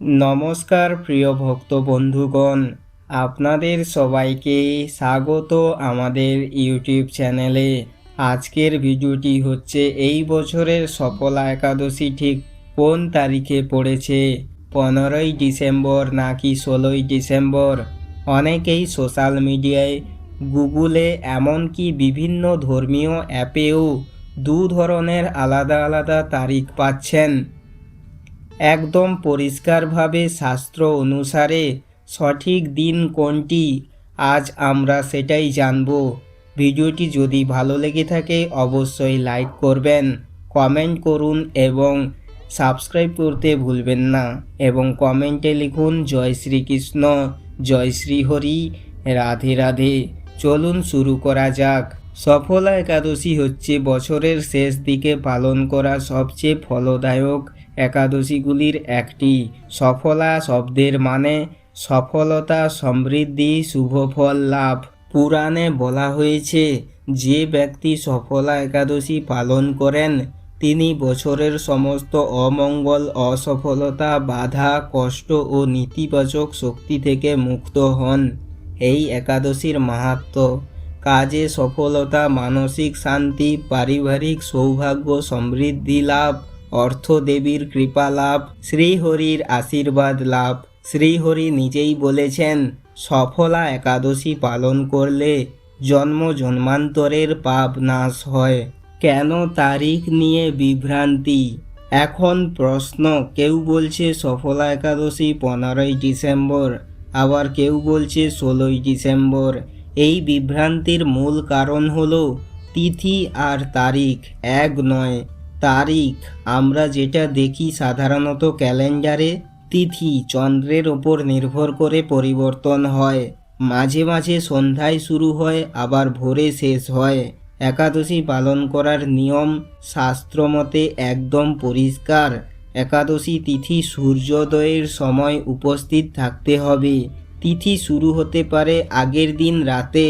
নমস্কার, প্রিয় ভক্ত বন্ধুগণ। আপনাদের সবাইকে স্বাগত আমাদের ইউটিউব চ্যানেলে। আজকের ভিডিওটি হচ্ছে এই বছরের সফলা একাদশী ঠিক কোন তারিখে পড়েছে? পনেরোই ডিসেম্বর নাকি ষোলোই ডিসেম্বর? অনেকেই সোশ্যাল মিডিয়ায় গুগলে এমনকি বিভিন্ন ধর্মীয় অ্যাপেও দু ধরনের আলাদা আলাদা তারিখ পাচ্ছেন। একদম পরিষ্কারভাবে শাস্ত্র অনুসারে সঠিক দিন কোনটি, আজ আমরা সেটাই জানব। ভিডিওটি যদি ভালো লেগে থাকে অবশ্যই লাইক করবেন, কমেন্ট করুন এবং সাবস্ক্রাইব করতে ভুলবেন না এবং কমেন্টে লিখুন জয় শ্রীকৃষ্ণ, জয় শ্রীহরি, রাধে রাধে। চলুন শুরু করা যাক। সফলা একাদশী হচ্ছে বছরের শেষ দিকে পালন করা সবচেয়ে ফলদায়ক একাদশীগুলির একটি। সফলা শব্দের মানে সফলতা সমৃদ্ধি শুভফল লাভ। পুরাণে বলা হয়েছে, যে ব্যক্তি সফলা একাদশী পালন করেন, তিনি বছরের সমস্ত অমঙ্গল, অসফলতা, বাধা, কষ্ট ও নেতিবাচক শক্তি থেকে মুক্ত হন। এই একাদশীর মাহাত্ম, কাজে সফলতা, মানসিক শান্তি, পারিবারিক সৌভাগ্য, সমৃদ্ধি লাভ অর্থদেবীর কৃপা লাভ, শ্রীহরির আশীর্বাদ লাভ। শ্রীহরি নিজেই বলেছেন, সফলা একাদশী পালন করলে জন্ম জন্মান্তরের পাপ নাশ হয়। কেন তারিখ নিয়ে বিভ্রান্তি? এখন প্রশ্ন, কেউ বলছে সফলা একাদশী পনেরোই ডিসেম্বর, আবার কেউ বলছে ষোলোই ডিসেম্বর। এই বিভ্রান্তির মূল কারণ হলো তিথি আর তারিখ, এক নয়। তারিখ। আমরা যেটা দেখি সাধারণত ক্যালেন্ডারে, তিথি চন্দ্রের ওপর নির্ভর করে পরিবর্তন হয়। মাঝে মাঝে সন্ধ্যায় শুরু হয়, আবার ভোরে শেষ হয়। একাদশী পালন করার নিয়ম শাস্ত্রমতে একদম পরিষ্কার। একাদশী তিথি সূর্যোদয়ের সময় উপস্থিত থাকতে হবে। তিথি শুরু হতে পারে আগের দিন রাতে।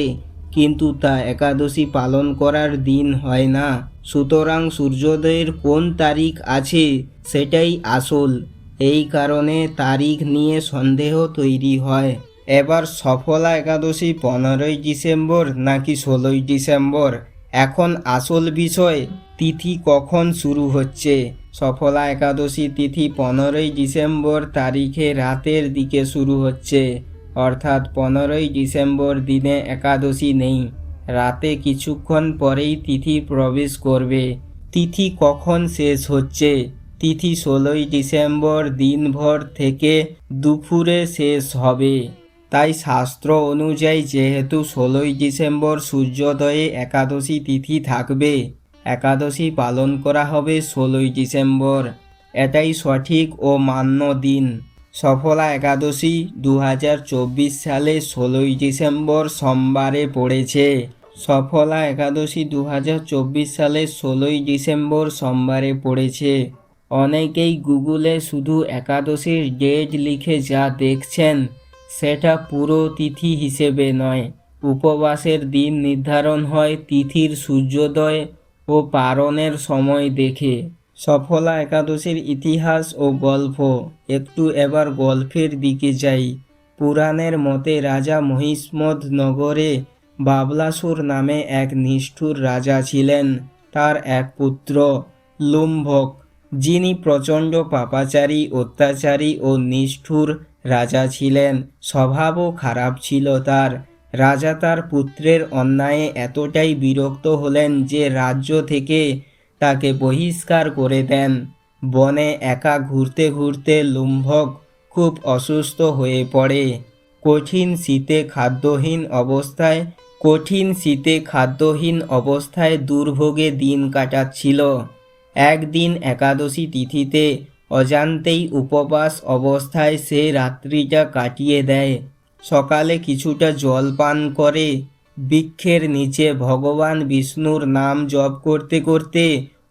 কিন্তু তা একাদশী পালন করার দিন হয় না। সুতরাং সূর্যোদয়ের কোন তারিখ আছে, সেটাই আসল। এই কারণে তারিখ নিয়ে সন্দেহ তৈরি হয়। এবার সফলা একাদশী পনেরোই ডিসেম্বর নাকি ষোলোই ডিসেম্বর? এখন আসল বিষয়, তিথি কখন শুরু হচ্ছে? সফলা একাদশী তিথি পনেরোই ডিসেম্বর তারিখে রাতের দিকে শুরু হচ্ছে। অর্থাৎ পনেরোই ডিসেম্বর দিনে একাদশী নেই। রাতে কিছুক্ষণ পরেই তিথি প্রবেশ করবে। তিথি কখন শেষ হচ্ছে? তিথি ষোলোই ডিসেম্বর দিনভর থেকে দুপুরে শেষ হবে। তাই শাস্ত্র অনুযায়ী যেহেতু ষোলোই ডিসেম্বর সূর্যোদয়ে একাদশী তিথি থাকবে, একাদশী পালন করা হবে ষোলোই ডিসেম্বর। এটাই সঠিক ও মান্য দিন। সফলা একাদশী দু হাজার চব্বিশ সালে ষোলোই ডিসেম্বর সোমবারে পড়েছে। সফলা একাদশী দু হাজার চব্বিশ সালে ষোলোই ডিসেম্বর সোমবারে পড়েছে। অনেকেই গুগলে শুধু একাদশীর ডেট লিখে যা দেখছেন, সেটা পুরো তিথি হিসেবে নয়, উপবাসের দিন নির্ধারণ হয় তিথির সূর্যোদয় ও পারণের সময় দেখে। সফলা একাদশীর ইতিহাস ও গল্প। একটু এবার গল্পের দিকে যাই। পুরাণের মতে রাজা মহিষ্মদ নগরে বাবলাসুর নামে এক নিষ্ঠুর রাজা ছিলেন। তার এক পুত্র, লুম্ভক, যিনি প্রচণ্ড পাপাচারী, অত্যাচারী ও নিষ্ঠুর রাজা ছিলেন। স্বভাবও খারাপ ছিল তার। রাজা তার পুত্রের অন্যায়ে এতটাই বিরক্ত হলেন যে রাজ্য থেকে তাকে বহিষ্কার করে দেন। বনে একা ঘুরতে ঘুরতে লুম্ভক খুব অসুস্থ হয়ে পড়ে। কঠিন শীতে খাদ্যহীন অবস্থায়, কঠিন শীতে খাদ্যহীন অবস্থায় দুর্ভোগে দিন কাটাচ্ছিল। একদিন একাদশী তিথিতে অজান্তেই উপবাস অবস্থায় সে রাত্রিটা কাটিয়ে দেয়। সকালে কিছুটা জল পান করে, বৃক্ষের নিচে ভগবান বিষ্ণুর নাম জপ করতে করতে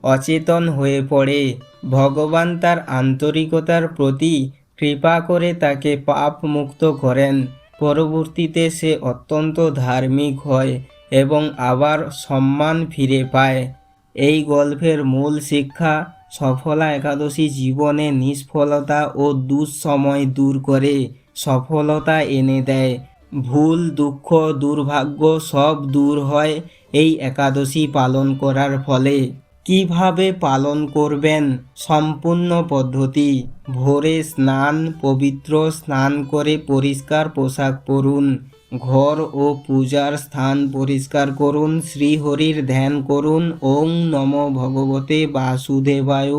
অচেতন হয়ে পড়ে। ভগবান তার আন্তরিকতার প্রতি কৃপা করে তাকে পাপ মুক্ত করেন। পরবর্তীতে সে অত্যন্ত ধার্মিক হয় এবং আবার সম্মান ফিরে পায়। এই গল্পের মূল শিক্ষা সফলা একাদশী জীবনে নিষ্ফলতা ও দুঃসময় দূর করে। সফলতা এনে দেয়। ভুল, দুঃখ, দুর্ভাগ্য সব দূর হয় এই একাদশী পালন করার ফলে। কীভাবে পালন করবেন? সম্পূর্ণ পদ্ধতি। ভোরে স্নান, পবিত্র স্নান করে পরিষ্কার পোশাক পরুন। ঘর ও পূজার স্থান পরিষ্কার করুন, শ্রীহরির ধ্যান করুন, ওং নম ভগবতে বাসুদেবায়।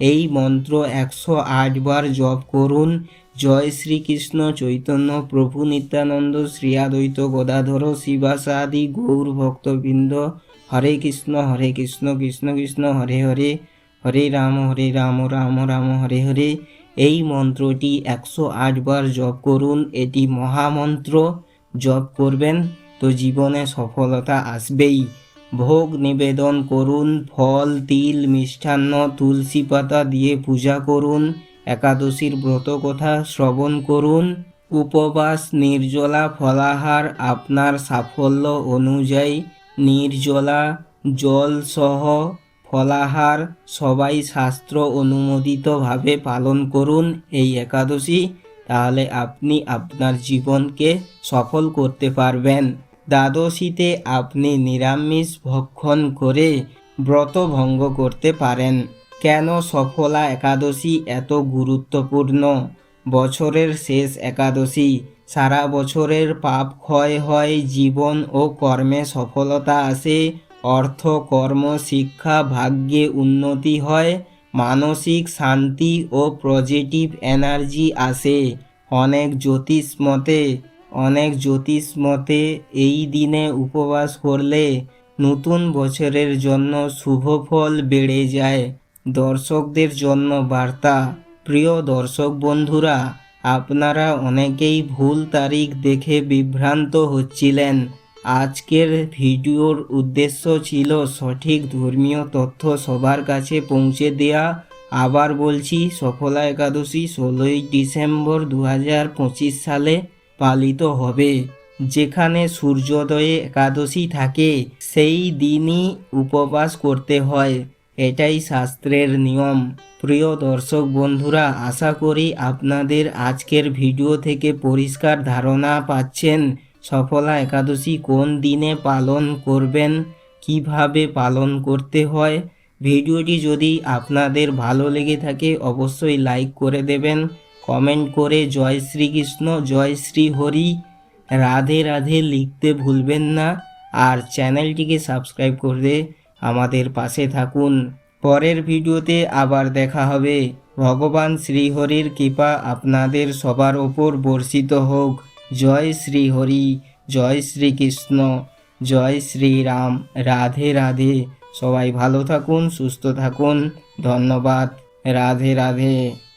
এই মন্ত্র একশো আট বার জপ করুন। জয় শ্রীকৃষ্ণ চৈতন্য প্রভু নিত্যানন্দ শ্রী আদ্বৈত গদাধর শিবাসাদি গৌর ভক্তবৃন্দ। হরে কৃষ্ণ হরে কৃষ্ণ কৃষ্ণ কৃষ্ণ, হরে হরে হরে রাম হরে রাম রাম রাম, হরে হরে। এই মন্ত্রটি একশো বার জপ করুন, এটি মহামন্ত্র। জপ করবেন তো জীবনে সফলতা আসবেই। ভোগ নিবেদন করুন, ফল, তিল, মিষ্টান্ন, তুলসী পাতা দিয়ে পূজা করুন। একাদশীর ব্রত কথা শ্রবণ করুন। উপবাস, নির্জলা ফলাহার আপনার সাফল্য অনুযায়ী। নির্জলা জলসহ ফলাহার সবাই শাস্ত্র অনুমোদিতভাবে পালন করুন এই একাদশী। তাহলে আপনি আপনার জীবনকে সফল করতে পারবেন। দ্বাদশীতে আপনি নিরামিষ ভক্ষণ করে ব্রত ভঙ্গ করতে পারেন। কেন সফলা একাদশী এত গুরুত্বপূর্ণ? বছরের শেষ একাদশী, সারা বছরের পাপ ক্ষয় হয় জীবন ও কর্মে সফলতা আসে, অর্থ, কর্ম, শিক্ষা, ভাগ্যে উন্নতি হয়, মানসিক শান্তি ও পজিটিভ এনার্জি আসে। অনেক জ্যোতিষ মতে, অনেক জ্যোতিষ মতে এই দিনে উপবাস করলে নতুন বছরের জন্য শুভ ফল বেড়ে যায়। দর্শকদের জন্য বার্তা। প্রিয় দর্শক বন্ধুরা, আপনারা অনেকেই ভুল তারিখ দেখে বিভ্রান্ত হচ্ছিলেন। আজকের ভিডিওর উদ্দেশ্য ছিল সঠিক ধর্মীয় তথ্য সবার কাছে পৌঁছে দেয়া। আবার বলছি, সফলা একাদশী ষোলোই ডিসেম্বর দু সালে পালিত হবে। যেখানে সূর্যোদয়ে একাদশী থাকে, সেই দিনই উপবাস করতে হয়। এটাই শাস্ত্রের নিয়ম। প্রিয় দর্শক বন্ধুরা, আশা করি আপনাদের আজকের ভিডিও থেকে পরিষ্কার ধারণা পাচ্ছেন সফলা একাদশী কোন দিনে পালন করবেন, কীভাবে পালন করতে হয়। ভিডিওটি যদি আপনাদের ভালো লেগে থাকে, অবশ্যই লাইক করে দেবেন। কমেন্ট করে জয় শ্রীকৃষ্ণ, জয় শ্রী হরি। রাধে রাধে লিখতে ভুলবেন না। আর চ্যানেলটিকে সাবস্ক্রাইব করে আমাদের পাশে থাকুন। পরের ভিডিওতে আবার দেখা হবে। ভগবান শ্রীহরির কৃপা আপনাদের সবার ওপর বর্ষিত হোক। জয় শ্রীহরি, জয় শ্রীকৃষ্ণ, জয় শ্রীরাম। রাধে রাধে। সবাই ভালো থাকুন, সুস্থ থাকুন। ধন্যবাদ। রাধে রাধে।